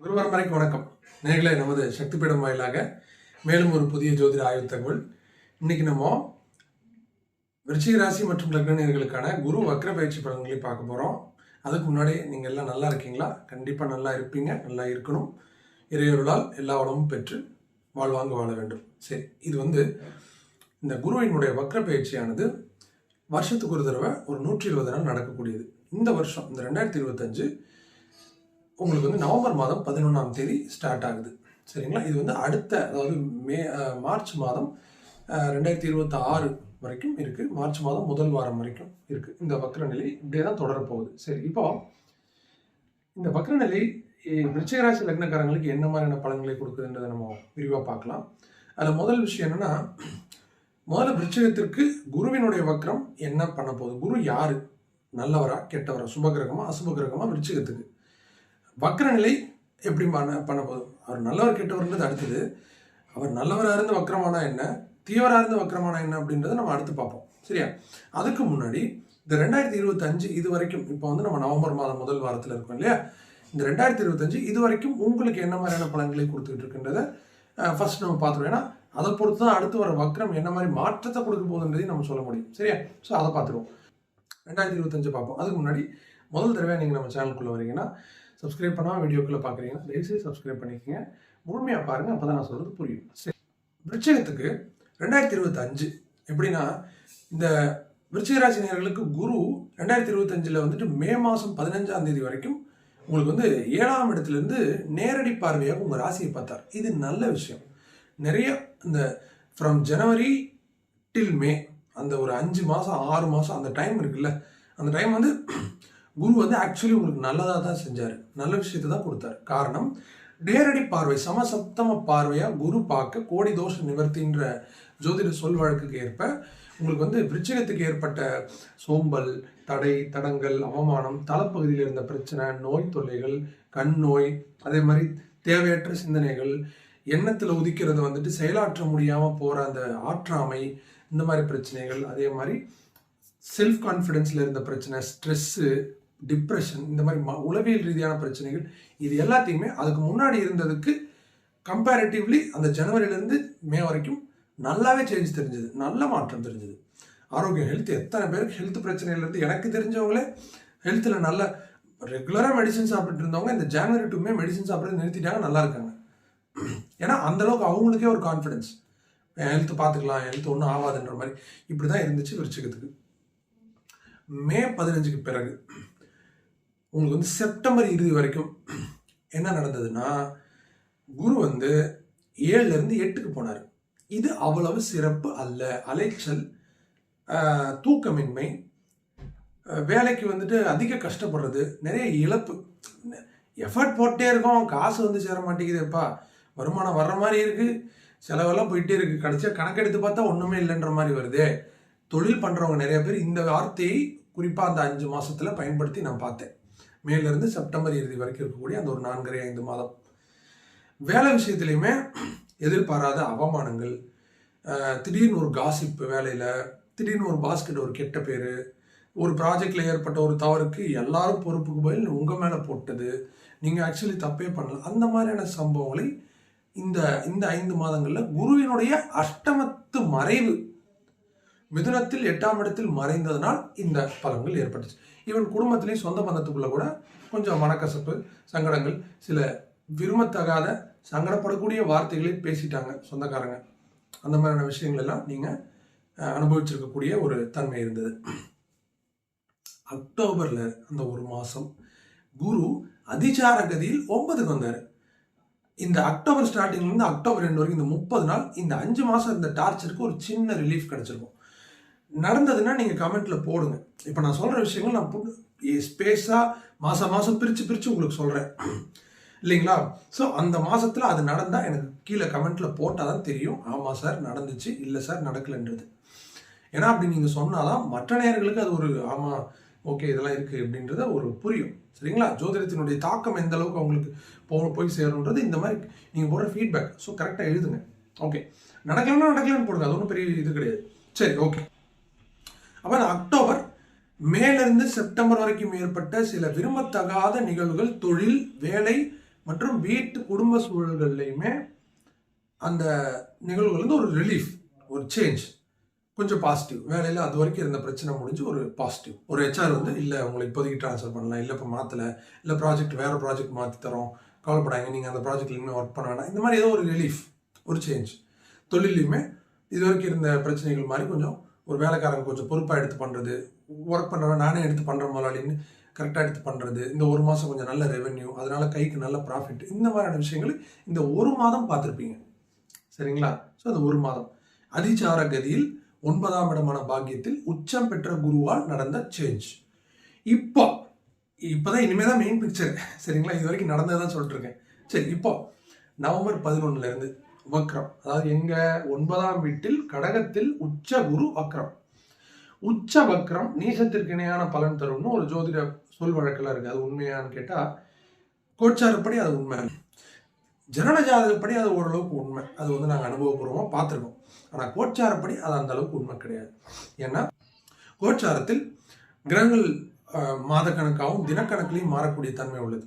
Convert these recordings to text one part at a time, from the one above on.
குருவரம்பரைக்கு வணக்கம். நேர்களை நமது சக்தி பீடம் வாயிலாக மேலும் ஒரு புதிய ஜோதிட ஆய்வு தகவல். இன்னைக்கு நம்ம விருச்சிக ராசி மற்றும் லக்னியர்களுக்கான குரு வக்ர பயிற்சி பலன்களை பார்க்க போகிறோம் அதுக்கு முன்னாடி நீங்கள் எல்லாம் நல்லா இருக்கீங்களா? கண்டிப்பாக நல்லா இருப்பீங்க நல்லா இருக்கணும். இறையொருளால் எல்லா உடம்பும் பெற்று வாழ்வாங்க வாழ வேண்டும். சரி இது வந்து இந்த குருவினுடைய வக்ர பயிற்சியானது வருஷத்துக்கு ஒரு தடவை ஒரு நூற்றி இருபது நாள் நடக்கக்கூடியது. இந்த வருஷம் இந்த ரெண்டாயிரத்தி இருபத்தஞ்சு உங்களுக்கு வந்து நவம்பர் மாதம் பதினொன்றாம் தேதி ஸ்டார்ட் ஆகுது. சரிங்களா? இது வந்து அடுத்த அதாவது மே மார்ச் மாதம் ரெண்டாயிரத்தி இருபத்தி ஆறு வரைக்கும் இருக்குது மார்ச் மாதம் முதல் வாரம் வரைக்கும் இருக்குது இந்த வக்ரநிலை இப்படியே தான் தொடரப்போகுது. சரி இப்போ இந்த வக்ரநிலை இ- விருச்சிகராசி லக்னக்காரங்களுக்கு என்ன மாதிரியான பலன்களை கொடுக்குதுன்றதை நம்ம விரிவாக பார்க்கலாம். அதில் முதல் விஷயம் என்னென்னா முதல்ல விருச்சிகத்திற்கு குருவினுடைய வக்ரம் என்ன பண்ண போகுது? குரு யார்? நல்லவரா கெட்டவரா சுபகிரகமா அசுபகிரகமா விருச்சிகத்துக்கு? வக்ரநிலை எப்படி பண்ண பண்ண போதும்? அவர் நல்லவர் கெட்டவர்ன்றது அடுத்தது. அவர் நல்லவராக இருந்து வக்கரமானா என்ன? தீவிரா இருந்து வக்கரமானா என்ன அப்படின்றத நம்ம அடுத்து பார்ப்போம். சரியா? அதுக்கு முன்னாடி இந்த ரெண்டாயிரத்தி இருபத்தஞ்சு இது வரைக்கும் இப்போ வந்து நம்ம நவம்பர் மாதம் முதல் வாரத்தில் இருக்கோம் இல்லையா? இந்த ரெண்டாயிரத்தி இருபத்தஞ்சு இது வரைக்கும் உங்களுக்கு என்ன மாதிரியான பலன்களை கொடுத்துட்டு இருக்குன்றத ஃபர்ஸ்ட் நம்ம பார்த்துருவோம். ஏன்னா அதை பொறுத்து தான் அடுத்து வர வக்ரம் என்ன மாதிரி மாற்றத்தை கொடுக்க போகுதுன்றதையும் நம்ம சொல்ல முடியும். சரியா? ஸோ அதை பார்த்துருவோம். ரெண்டாயிரத்தி இருபத்தஞ்சு பார்ப்போம். அதுக்கு முன்னாடி முதல் தடவை நீங்கள் நம்ம சேனலுக்குள்ளே வரீங்கன்னா சப்ஸ்கிரைப் பண்ணால் வீடியோக்குள்ளே பார்க்குறீங்கன்னா தயவுசெய்து சப்ஸ்கிரைப் பண்ணிக்கோங்க. முழுமையாக பாருங்கள் அப்போ தான் நான் சொல்கிறது புரியும். சரி. விருச்சகத்துக்கு ரெண்டாயிரத்தி இருபத்தஞ்சு எப்படின்னா இந்த விருச்சிக குரு ரெண்டாயிரத்தி இருபத்தஞ்சில் வந்துட்டு மே மாதம் பதினஞ்சாம் தேதி வரைக்கும் உங்களுக்கு வந்து ஏழாம் இடத்துலேருந்து நேரடி பார்வையாக உங்கள் ராசியை பார்த்தார். இது நல்ல விஷயம். நிறைய இந்த ஃப்ரம் ஜனவரி டில் மே அந்த ஒரு அஞ்சு மாதம் ஆறு மாதம் அந்த டைம் இருக்குல்ல அந்த டைம் வந்து குரு வந்து ஆக்சுவலி உங்களுக்கு நல்லதாக தான் செஞ்சார். நல்ல விஷயத்தை தான் கொடுத்தாரு. காரணம் நேரடி பார்வை சமசப்தம பார்வையாக குரு பார்க்க கோடி தோஷ நிவர்த்தின்ற ஜோதிட சொல் வழக்குக்கு ஏற்ப உங்களுக்கு வந்து விருச்சிகத்துக்கு ஏற்பட்ட சோம்பல் தடை தடங்கள் அவமானம் தலைப்பகுதியில் இருந்த பிரச்சனை நோய் தொல்லைகள் கண் நோய் அதே மாதிரி தேவையற்ற சிந்தனைகள் எண்ணத்தில் உதிக்கிறது வந்துட்டு செயலாற்ற முடியாமல் போகிற அந்த ஆற்றாமை இந்த மாதிரி பிரச்சனைகள் அதே மாதிரி செல்ஃப் கான்ஃபிடென்ஸில் இருந்த பிரச்சனை ஸ்ட்ரெஸ்ஸு டிப்ரெஷன் இந்த மாதிரி ம- உளவியல் ரீதியான பிரச்சனைகள் இது எல்லாத்தையுமே அதுக்கு முன்னாடி இருந்ததுக்கு கம்பேரிட்டிவ்லி அந்த ஜனவரியிலேருந்து மே வரைக்கும் நல்லாவே சேஞ்ச் தெரிஞ்சது நல்ல மாற்றம் தெரிஞ்சது. ஆரோக்கியம் ஹெல்த் எத்தனை பேருக்கு ஹெல்த் பிரச்சனையிலேருந்து எனக்கு தெரிஞ்சவங்களே ஹெல்த்தில் நல்ல ரெகுலராக மெடிசன் சாப்பிட்டுட்டு இருந்தவங்க இந்த ஜனவரி டூமே மெடிசன் சாப்பிட்றது நிறுத்திட்டாங்க நல்லா இருக்காங்க. ஏன்னா அந்த அளவுக்கு அவங்களுக்கே ஒரு கான்ஃபிடென்ஸ் ஹெல்த் பார்த்துக்கலாம் ஹெல்த் ஒன்றும் ஆகாதுன்ற மாதிரி. இப்படி தான் இருந்துச்சு விருச்சிகத்துக்கு. மே பதினஞ்சுக்கு பிறகு உங்களுக்கு வந்து செப்டம்பர் இறுதி வரைக்கும் என்ன நடந்ததுன்னா குரு வந்து ஏழுலேருந்து எட்டுக்கு போனார். இது அவ்வளவு சிறப்பு அல்ல. அலைச்சல் தூக்கமின்மை வேலைக்கு வந்துட்டு அதிக கஷ்டப்படுறது நிறைய இழப்பு. எஃபர்ட் போட்டே இருக்கோம். காசு வந்து சேர மாட்டேங்குதுப்பா. வருமானம் வர்ற மாதிரி இருக்குது செலவெல்லாம் போயிட்டே இருக்கு. கடைசியாக கணக்கெடுத்து பார்த்தா ஒன்றுமே இல்லைன்ற மாதிரி வருதே. தொழில் பண்ணுறவங்க நிறைய பேர் இந்த வார்த்தையை குறிப்பாக அந்த அஞ்சு மாதத்தில் பயன்படுத்தி நான் பார்த்தேன். மேலேருந்து செப்டம்பர் இறுதி வரைக்கும் இருக்கக்கூடிய அந்த ஒரு நான்கரை ஐந்து மாதம். வேலை விஷயத்துலையுமே எதிர்பாராத அவமானங்கள் திடீர்னு ஒரு காசிப்பு வேலையில் திடீர்னு ஒரு பாஸ்கெட் ஒரு கெட்ட பேர் ஒரு ப்ராஜெக்டில் ஏற்பட்ட ஒரு தவறுக்கு எல்லாரும் பொறுப்புக்கு பதில் உங்கள் மேலே போட்டது நீங்கள் ஆக்சுவலி தப்பே பண்ணல அந்த மாதிரியான சம்பவங்களை இந்த இந்த ஐந்து மாதங்களில் குருவினுடைய அஷ்டமத்து மறைவு மிதுனத்தில் எட்டாம் இடத்தில் மறைந்ததனால் இந்த பலன்கள் ஏற்பட்டுச்சு. இவன் குடும்பத்திலையும் சொந்த பந்தத்துக்குள்ள கூட கொஞ்சம் மனக்கசப்பு சங்கடங்கள் சில விரும்பத்தகாத சங்கடப்படக்கூடிய வார்த்தைகளை பேசிட்டாங்க சொந்தக்காரங்க. அந்த மாதிரியான விஷயங்கள் எல்லாம் நீங்கள் அனுபவிச்சிருக்கக்கூடிய ஒரு தன்மை இருந்தது. அக்டோபரில் அந்த ஒரு மாதம் குரு அதிசார கதியில் ஒன்பதுக்கு வந்தார். இந்த அக்டோபர் ஸ்டார்டிங்ல இருந்து அக்டோபர் ரெண்டு வரைக்கும் இந்த முப்பது நாள் இந்த அஞ்சு மாதம் இந்த டார்ச்சருக்கு ஒரு சின்ன ரிலீஃப் கிடைச்சிருக்கும். நடந்ததுன்னா நீங்கள் கமெண்ட்டில் போடுங்க. இப்போ நான் சொல்கிற விஷயங்கள் நான் ஸ்பேஸாக மாதம் மாதம் பிரித்து பிரித்து உங்களுக்கு சொல்கிறேன் இல்லைங்களா? ஸோ அந்த மாதத்தில் அது நடந்தால் எனக்கு கீழே கமெண்ட்டில் போட்டால் தான் தெரியும். ஆமாம் சார் நடந்துச்சு. இல்லை சார் நடக்கலைன்றது. ஏன்னா அப்படி நீங்கள் சொன்னாதான் மற்ற நேர்களுக்கு அது ஒரு ஆமாம் ஓகே இதெல்லாம் இருக்குது அப்படின்றத ஒரு புரியும். சரிங்களா? ஜோதிடத்தினுடைய தாக்கம் எந்த அளவுக்கு அவங்களுக்கு போ போய் சேரும்ன்றது இந்த மாதிரி நீங்கள் போடுற ஃபீட்பேக் ஸோ கரெக்டாக எழுதுங்க. ஓகே நடக்கலன்னா நடக்கலன்னு போடுங்க. அது ஒன்றும் பெரிய இது கிடையாது. சரி ஓகே அப்போ இந்த அக்டோபர் மேலிருந்து செப்டம்பர் வரைக்கும் ஏற்பட்ட சில விரும்பத்தகாத நிகழ்வுகள் தொழில் வேலை மற்றும் வீட்டு குடும்ப சூழல்கள்லையுமே அந்த நிகழ்வுகள் வந்து ஒரு ரிலீஃப் ஒரு சேஞ்ச் கொஞ்சம் பாசிட்டிவ் வேலையில் அது வரைக்கும் இருந்த பிரச்சனை முடிஞ்சு ஒரு பாசிட்டிவ் ஒரு ஹெச்ஆர் வந்து இல்லை உங்களை இப்போதைக்கு ட்ரான்ஸ்ஃபர் பண்ணலாம். இல்லை இப்போ மாற்றலை இல்லை ப்ராஜெக்ட் வேறு ப்ராஜெக்ட் மாற்றி தரோம். கவலைப்படாங்க நீங்கள் அந்த ப்ராஜெக்ட்ல ஒர்க் பண்ண வேணாம். இந்த மாதிரி ஏதோ ஒரு ரிலீஃப் ஒரு சேஞ்ச் தொழிலையுமே இது வரைக்கும் இருந்த பிரச்சனைகள் மாதிரி கொஞ்சம் ஒரு வேலைக்காரங்க கொஞ்சம் பொறுப்பாக எடுத்து பண்ணுறது ஒர்க் பண்ணுறவன் நானே எடுத்து பண்ணுற முதலாளின்னு கரெக்டாக எடுத்து பண்ணுறது இந்த ஒரு மாதம் கொஞ்சம் நல்ல ரெவென்யூ அதனால் கைக்கு நல்ல ப்ராஃபிட் இந்த மாதிரியான விஷயங்கள் இந்த ஒரு மாதம் பார்த்துருப்பீங்க. சரிங்களா? ஸோ அந்த ஒரு மாதம். அதிசார கதியில் ஒன்பதாம் இடமான பாக்கியத்தில் உச்சம் பெற்ற குருவால் நடந்த சேஞ்ச் இப்போ இப்போதான் இனிமேல் தான் மெயின் பிக்சர் சரிங்களா? இது வரைக்கும் நடந்ததான் சொல்லிட்டு இருக்கேன். சரி இப்போ நவம்பர் பதினொன்னுலேருந்து வக்ரம். அதாவது எங்க ஒன்பதாம் வீட்டில் கடகத்தில் உச்ச குரு வக்ரம். உச்ச வக்ரம் நீசத்திற்கு இணையான பலன் தரும்னு ஒரு ஜோதிட சொல் வழக்கில் இருக்கு. அது உண்மையான்னு கேட்டா கோச்சாரப்படி அது உண்மை. ஜனன ஜாதகப்படி அது ஓரளவுக்கு உண்மை. அது வந்து நாங்கள் அனுபவபூர்வமாக பார்த்துருக்கோம். ஆனால் கோச்சாரப்படி அது அந்த அளவுக்கு உண்மை கிடையாது. ஏன்னா கோச்சாரத்தில் கிரகங்கள் மாதக்கணக்காகவும் தினக்கணக்கிலையும் மாறக்கூடிய தன்மை உள்ளது.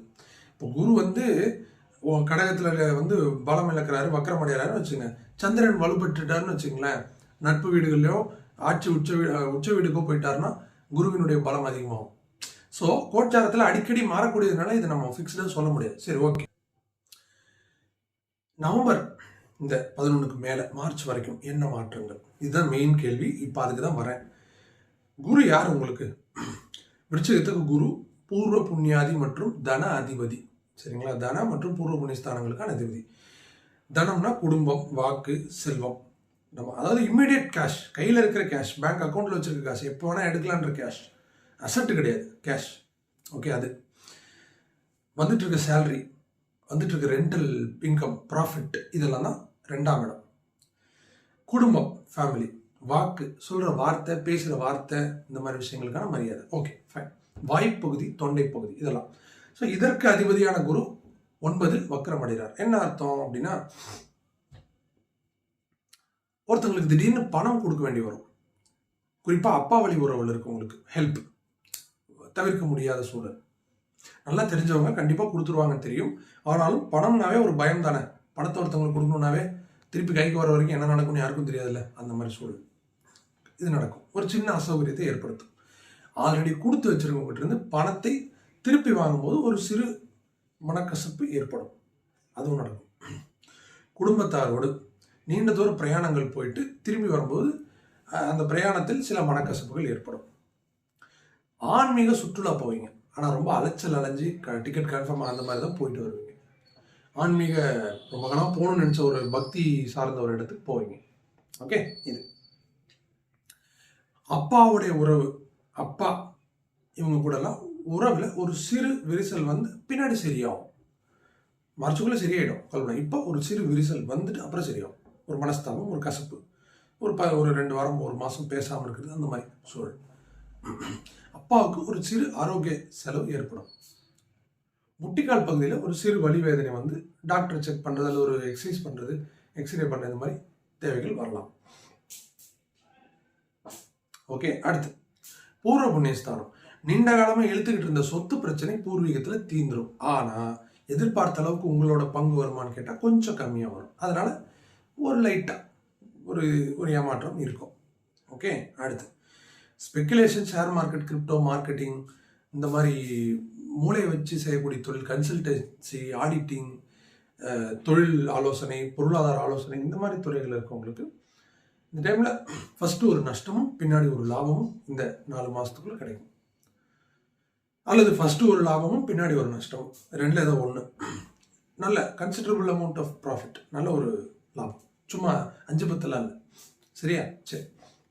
இப்போ குரு வந்து கடகத்தில் வந்து பலம் இழக்கிறாரு வக்கரம் அடைகிறாருன்னு வச்சுங்க. சந்திரன் வலுப்பெற்றுட்டாருன்னு வச்சுங்களேன். நட்பு வீடுகள்லையோ ஆட்சி உச்ச வீ உச்ச வீடுக்கோ போயிட்டாருன்னா குருவினுடைய பலம் அதிகமாகும். ஸோ கோச்சாரத்தில் அடிக்கடி மாறக்கூடியதுனால இதை நம்ம ஃபிக்ஸ்டாக சொல்ல முடியாது. சரி ஓகே நவம்பர் இந்த பதினொன்றுக்கு மேலே மார்ச் வரைக்கும் என்ன மாற்றங்கள்? இதுதான் மெயின் கேள்வி. இப்போ அதுக்கு தான் வரேன். குரு யார் உங்களுக்கு? விருச்சகத்துக்கு குரு பூர்வ புண்ணியாதி மற்றும் தன அதிபதி. சரிங்களா? தன மற்றும் பூர்வ புண்ணியஸ்தானங்களுக்கான அதிபதி. தனம்னா குடும்பம் வாக்கு செல்வம். நம்ம அதாவது இம்மிடியட் கேஷ் கையில் இருக்கிற கேஷ் பேங்க் அக்கௌண்ட்டில் வச்சுருக்க கேஷ் எப்போ வேணால் எடுக்கலான்ற கேஷ் அசட்டு கிடையாது கேஷ் ஓகே அது. வந்துட்டு இருக்க சேலரி வந்துட்டு இருக்க ரெண்டல் இன்கம் ப்ராஃபிட் இதெல்லாம் தான் ரெண்டாம் இடம். குடும்பம் ஃபேமிலி வாக்கு சொல்கிற வார்த்தை பேசுகிற வார்த்தை இந்த மாதிரி விஷயங்களுக்கான மரியாதை. ஓகே ஃபைன் வாய்ப்பகுதி தொண்டை பகுதி இதெல்லாம். ஸோ இதற்கு அதிபதியான குரு ஒன்பதில் வக்கரமடைகிறார் என்ன அர்த்தம் அப்படின்னா ஒருத்தங்களுக்கு திடீர்னு பணம் கொடுக்க வேண்டி வரும். குறிப்பாக அப்பா வழி உறவுகள் இருக்கவங்களுக்கு ஹெல்ப் தவிர்க்க முடியாத சூழல். நல்லா தெரிஞ்சவங்க கண்டிப்பாக கொடுத்துருவாங்கன்னு தெரியும். ஆனாலும் பணம்னாவே ஒரு பயம் தானே. பணத்தை ஒருத்தவங்களுக்கு கொடுக்கணுன்னாவே திருப்பி கைக்கு வர வரைக்கும் என்ன நடக்கும்னு யாருக்கும் தெரியாதுல்ல. அந்த மாதிரி சூழல். இது நடக்கும். ஒரு சின்ன அசௌகரியத்தை ஏற்படுத்தும். ஆல்ரெடி கொடுத்து வச்சிருக்கவங்ககிட்ட இருந்து பணத்தை திருப்பி வாங்கும்போது ஒரு சிறு மனக்கசப்பு ஏற்படும். அதுவும் நடக்கும். குடும்பத்தாரோடு நீண்ட தூர பிரயாணங்கள் போயிட்டு திரும்பி வரும்போது அந்த பிரயாணத்தில் சில மனக்கசப்புகள் ஏற்படும். ஆன்மீக சுற்றுலா போவீங்க. ஆனால் ரொம்ப அலைச்சல் அலைஞ்சு டிக்கெட் கன்ஃபார்ம் அந்த மாதிரி தான் போயிட்டு வருவீங்க. ஆன்மீக ரொம்ப காலம் போகணும்னு நினச்ச ஒரு பக்தி சார்ந்த ஒரு இடத்துக்கு போவீங்க. ஓகே? இது. அப்பாவுடைய உறவு அப்பா இவங்க கூடலாம் உறவில் ஒரு சிறு விரிசல் வந்து பின்னாடி சரியாகும். மறைச்சுக்குள்ளே சரியாயிடும் கல்பனை. இப்போ ஒரு சிறு விரிசல் வந்துட்டு அப்புறம் சரியாகும். ஒரு மனஸ்தாபம் ஒரு கசப்பு. ஒரு ப ஒரு ரெண்டு வாரம் ஒரு மாதம் பேசாமல் இருக்கிறது அந்த மாதிரி சூழல். அப்பாவுக்கு ஒரு சிறு ஆரோக்கிய செலவு ஏற்படும். முட்டிக்கால் பகுதியில் ஒரு சிறு வலி வேதனை வந்து டாக்டர் செக் பண்ணுறது அல்லது ஒரு எக்ஸசைஸ் பண்ணுறது எக்ஸ்ரே பண்ணுறது இந்த மாதிரி தேவைகள் வரலாம். ஓகே அடுத்து. பூர்வ புண்ணியஸ்தானம். நீண்ட காலமாக இழுத்துக்கிட்டு இருந்த சொத்து பிரச்சனை பூர்வீகத்தில் தீந்துடும் ஆனால் எதிர்பார்த்த அளவுக்கு உங்களோட பங்கு வருமானு கேட்டால் கொஞ்சம் கம்மியாக வரும். அதனால் ஒரு லைட்டாக ஒரு ஒரு ஏமாற்றம் இருக்கும். ஓகே அடுத்து. Speculation share market crypto marketing இந்த மாதிரி மூளையை வச்சு செய்யக்கூடிய தொழில் கன்சல்டன்சி ஆடிட்டிங் தொழில் ஆலோசனை பொருளாதார ஆலோசனை இந்த மாதிரி துறைகள் இருக்கவங்களுக்கு இந்த டைமில் ஃபஸ்ட்டு ஒரு நஷ்டமும் பின்னாடி ஒரு லாபமும் இந்த நாலு மாதத்துக்குள்ளே கிடைக்கும். அல்லது ஃபஸ்ட்டு ஒரு லாபமும் பின்னாடி ஒரு நஷ்டமும். ரெண்டில் ஏதோ ஒன்று நல்ல கன்சிடரபிள் அமௌண்ட் ஆஃப் ப்ராஃபிட் நல்ல ஒரு லாபம். சும்மா அஞ்சு பத்துலாம் இல்லை. சரியா? சரி.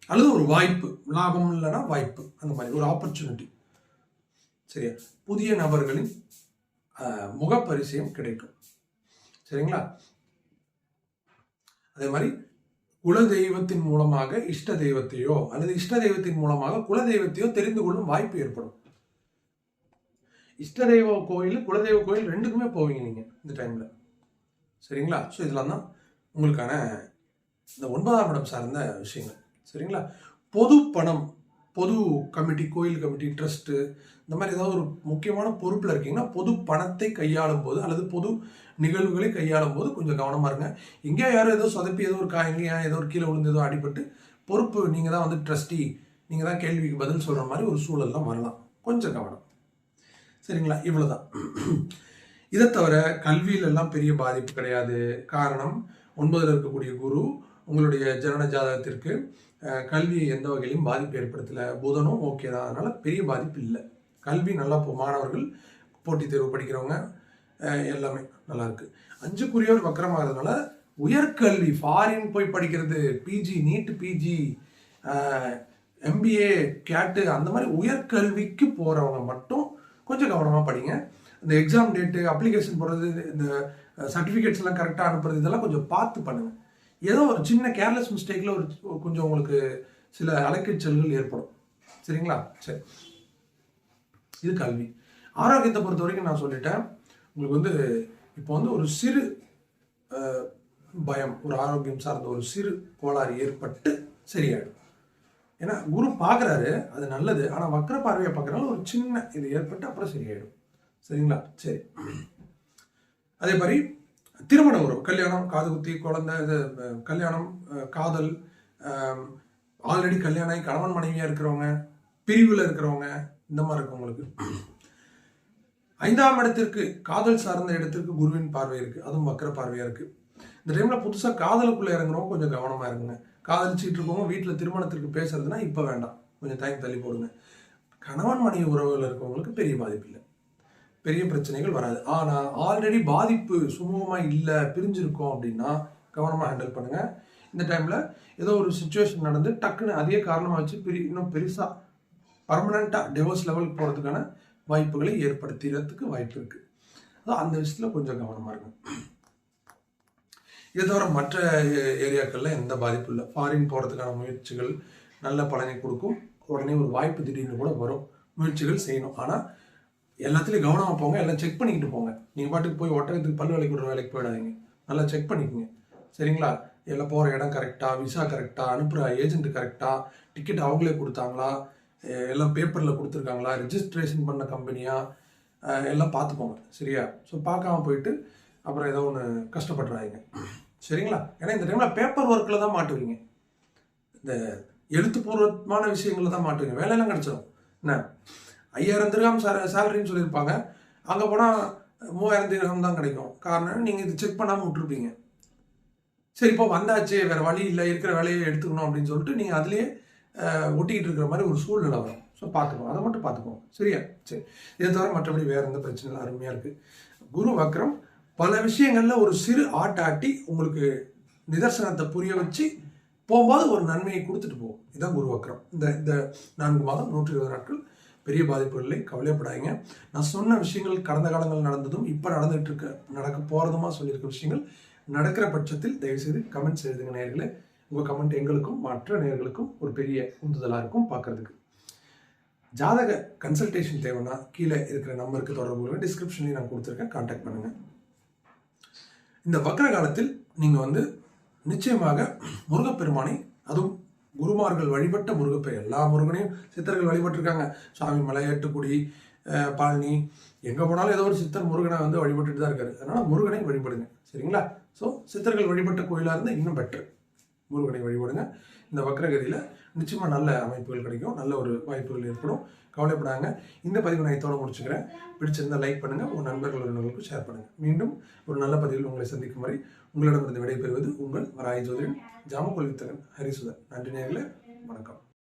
அல்லது ஒரு வாய்ப்பு. லாபம் இல்லைன்னா வாய்ப்பு. அந்த மாதிரி. ஒரு ஆப்பர்ச்சுனிட்டி சரியா? புதிய நபர்களின் முகப்பரிசயம் கிடைக்கும். சரிங்களா? அதே மாதிரி குல தெய்வத்தின் மூலமாக இஷ்ட தெய்வத்தையோ அல்லது இஷ்ட தெய்வத்தின் மூலமாக குல தெய்வத்தையோ தெரிந்து கொள்ளும் வாய்ப்பு ஏற்படும். இஷ்ட தெய்வ கோயில் குலதெய்வ கோயில் ரெண்டுக்குமே போவீங்க நீங்கள் இந்த டைமில் சரிங்களா? ஸோ இதெல்லாம் தான் உங்களுக்கான இந்த ஒன்பதாம் இடம் சார்ந்த விஷயங்கள். சரிங்களா? பொது பணம் பொது கமிட்டி கோயில் கமிட்டி ட்ரஸ்ட்டு இந்த மாதிரி ஏதாவது ஒரு முக்கியமான பொறுப்பில் இருக்கீங்கன்னா பொது பணத்தை கையாளும் போது அல்லது பொது நிகழ்வுகளை கையாளும் போது கொஞ்சம் கவனமாக இருங்க. எங்கேயோ யாரோ ஏதோ சொதப்பி ஏதோ ஒரு கா எங்கேயா ஏதோ ஒரு கீழே விழுந்து ஏதோ அடிபட்டு பொறுப்பு நீங்கள் தான் வந்து ட்ரஸ்டி நீங்கள் தான் கேள்விக்கு பதில் சொல்கிற மாதிரி ஒரு சூழல்லாம் வரலாம். கொஞ்சம் கவனம். சரிங்களா? இவ்வளோதான் இதை தவிர கல்வியிலெல்லாம் பெரிய பாதிப்பு கிடையாது. காரணம் ஒன்பதில் இருக்கக்கூடிய குரு உங்களுடைய ஜனன ஜாதகத்திற்கு கல்வியை எந்த வகையிலும் பாதிப்பு ஏற்படுத்தலை. புதனும் ஓகே தான். அதனால் பெரிய பாதிப்பு இல்லை. கல்வி நல்லா இப்போ மாணவர்கள் போட்டித் தேர்வு படிக்கிறவங்க எல்லாமே நல்லாயிருக்கு அஞ்சுக்குரியவர் வக்கரமாகிறதுனால உயர்கல்வி ஃபாரின் போய் படிக்கிறது பிஜி நீட் பிஜி எம்பிஏ கேட்டு அந்த மாதிரி உயர்கல்விக்கு போகிறவங்க மட்டும் கொஞ்சம் கவனமாக படிங்க. இந்த எக்ஸாம் டேட்டு அப்ளிகேஷன் போடுறது இந்த சர்டிஃபிகேட்ஸ்லாம் கரெக்டாக அனுப்புறது இதெல்லாம் கொஞ்சம் பார்த்து பண்ணுங்கள் ஏதோ ஒரு சின்ன கேர்லெஸ் மிஸ்டேக்கில் ஒரு கொஞ்சம் உங்களுக்கு சில அலைக்கச்சல்கள் ஏற்படும். சரிங்களா? சரி. இது கல்வி. ஆரோக்கியத்தை பொறுத்த வரைக்கும் நான் சொல்லிட்டேன். உங்களுக்கு வந்து இப்போ வந்து ஒரு சிறு பயம் ஒரு ஆரோக்கியம் சார்ந்த ஒரு சிறு கோளாறு ஏற்பட்டு சரியாயிடும். ஏன்னா குரு பார்க்குறாரு அது நல்லது. ஆனால் வக்கர பார்வையை பார்க்குறனால ஒரு சின்ன இது ஏற்பட்டு அப்புறம் சரியாயிடும். சரிங்களா? சரி. அதே மாதிரி திருமண உறவு கல்யாணம் காது குத்தி குழந்தை இது கல்யாணம் காதல் ஆல்ரெடி கல்யாணம் கணவன் மனைவியாக இருக்கிறவங்க பிரிவில் இருக்கிறவங்க இந்த மாதிரி இருக்கவங்களுக்கு ஐந்தாம் இடத்திற்கு காதல் சார்ந்த இடத்திற்கு குருவின் பார்வை இருக்குது அதுவும் வக்கர பார்வையா இருக்குது இந்த டைமில் புதுசாக காதலுக்குள்ளே இறங்குறவங்க கொஞ்சம் கவனமாக இருங்க. காதலிச்சிட்டு இருக்கவங்க வீட்டில் திருமணத்திற்கு பேசுறதுன்னா இப்போ வேண்டாம். கொஞ்சம் டைம் தள்ளி போடுங்க. கணவன் மனைவி உறவுகள் இருக்கவங்களுக்கு பெரிய பாதிப்பு இல்லை பெரிய பிரச்சனைகள் வராது. ஆனால் ஆல்ரெடி பாதிப்பு சுமூகமாக இல்லை பிரிஞ்சிருக்கோம் அப்படின்னா கவனமாக ஹேண்டில் பண்ணுங்கள் இந்த டைமில் ஏதோ ஒரு சுச்சுவேஷன் நடந்து டக்குன்னு அதே காரணமாக வச்சு பெரிய இன்னும் பெருசாக பர்மனெண்ட்டாக டிவோர்ஸ் லெவலுக்கு போகிறதுக்கான வாய்ப்புகளை ஏற்படுத்துறதுக்கு வாய்ப்பு இருக்குது அதான் அந்த விஷயத்தில் கொஞ்சம் கவனமாக இருக்கும் இதை தவிர மற்ற ஏரியாக்களில் எந்த பாதிப்பும் இல்லை. ஃபாரின் போகிறதுக்கான முயற்சிகள் நல்ல பலனை கொடுக்கும். உடனே ஒரு வாய்ப்பு திடீர்னு கூட வரும். முயற்சிகள் செய்யணும். ஆனால் எல்லாத்துலேயும் கவனமாக போங்க. எல்லாம் செக் பண்ணிக்கிட்டு போங்க. நீங்கள் பாட்டுக்கு போய் ஒட்டகத்துக்கு பல் வேலைக்கு விடுற வேலைக்கு போயிடாதீங்க. நல்லா செக் பண்ணிக்கோங்க. சரிங்களா? எல்லாம் போகிற இடம் கரெக்டாக விசா கரெக்டாக அனுப்புகிற ஏஜென்ட் கரெக்டாக டிக்கெட் அவங்களே கொடுத்தாங்களா? எல்லாம் பேப்பரில் கொடுத்துருக்காங்களா? ரிஜிஸ்ட்ரேஷன் பண்ண கம்பெனியாக எல்லாம் பார்த்துக்கோங்க. சரியா? ஸோ பார்க்காம போயிட்டு அப்புறம் ஏதோ ஒன்று கஷ்டப்படுறாங்க சரிங்களா? ஏன்னா இந்த டைமில் பேப்பர் ஒர்க்கில் தான் மாட்டுவீங்க. இந்த எழுத்துப்பூர்வமான விஷயங்களில் தான் மாட்டுவீங்க. வேலையெல்லாம் கிடச்சிடும் என்ன? ஐயாயிரம் திரகம் சேலரின்னு சொல்லியிருப்பாங்க. அங்கே போனால் மூவாயிரம் திரகம் தான் கிடைக்கும். காரணம் நீங்கள் இது செக் பண்ணாமல் விட்டுருப்பீங்க. சரி இப்போ வந்தாச்சு. வேறு வழி இல்லை. இருக்கிற வேலையை எடுத்துக்கணும் அப்படின்னு சொல்லிட்டு நீங்கள் அதுலேயே ஒட்டிக்கிட்டு இருக்கிற மாதிரி ஒரு சூழ்நிலை வரும். ஸோ பார்த்துக்கோங்க. அதை மட்டும் பார்த்துக்கோங்க. சரியா? சரி. இதை தவிர மற்றபடி வேறு எந்த பிரச்சனையும் அருமையாக இருக்குது குரு வக்ரம் பல விஷயங்களில் ஒரு சிறு ஆட்டாட்டி உங்களுக்கு நிதர்சனத்தை புரிய வச்சு போகும்போது ஒரு நன்மையை கொடுத்துட்டு போகும். இதுதான் குருவக்கரம் இந்த இந்த நான்கு மாதம் நூற்றி இருபது நாட்கள் பெரிய பாதிப்பு இல்லை. கவலைப்படாதீங்க நான் சொன்ன விஷயங்கள் கடந்த காலங்கள் நடந்ததும் இப்போ நடந்துகிட்டு இருக்க நடக்க போகிறதுமா சொல்லியிருக்க விஷயங்கள் நடக்கிற பட்சத்தில் தயவுசெய்து கமெண்ட்ஸ் எழுதுங்க நேர்களை உங்கள் கமெண்ட் எங்களுக்கும் மற்ற நேர்களுக்கும் ஒரு பெரிய உந்துதலாக இருக்கும் பார்க்கறதுக்கு. ஜாதக கன்சல்டேஷன் தேவைன்னா கீழே இருக்கிற நம்பருக்கு தொடர்பு டிஸ்கிரிப்ஷன்லேயும் நான் கொடுத்துருக்கேன். காண்டாக்ட் பண்ணுங்கள் இந்த வக்ர காலத்தில் நீங்கள் வந்து நிச்சயமாக முருகப்பெருமானை அதுவும் குருமார்கள் வழிபட்ட முருகப்பை எல்லா முருகனையும் சித்தர்கள் வழிபட்டிருக்காங்க. சாமி மலை ஏட்டுக்குடி பழனி எங்கே போனாலும் ஏதோ ஒரு சித்தர் முருகனை வந்து வழிபட்டுட்டு தான் இருக்காரு. அதனால் முருகனை வழிபடுங்க. சரிங்களா? ஸோ சித்தர்கள் வழிபட்ட கோயிலாக இருந்தால் இன்னும் பெட்டர் முருகனை வழிபடுங்க. இந்த வக்ரகதியில் நிச்சயமாக நல்ல அமைப்புகள் கிடைக்கும். நல்ல ஒரு வாய்ப்புகள் ஏற்படும். கவலைப்படாங்க. இந்த பதிவு நான் இதோட முடிச்சுக்கிறேன். பிடிச்சிருந்தால் லைக் பண்ணுங்கள் உங்கள் நண்பர்கள் உறவினர்களுக்கும் ஷேர் பண்ணுங்கள் மீண்டும் ஒரு நல்ல பதிவில் உங்களை சந்திக்கும் வரை உங்களிடமிருந்து விடைபெறுவது உங்கள் வராய் ஜோதிடன் ஜாமக்கொல் வித்தகன் ஹரிசுதன். நன்றி நேர்களே வணக்கம்.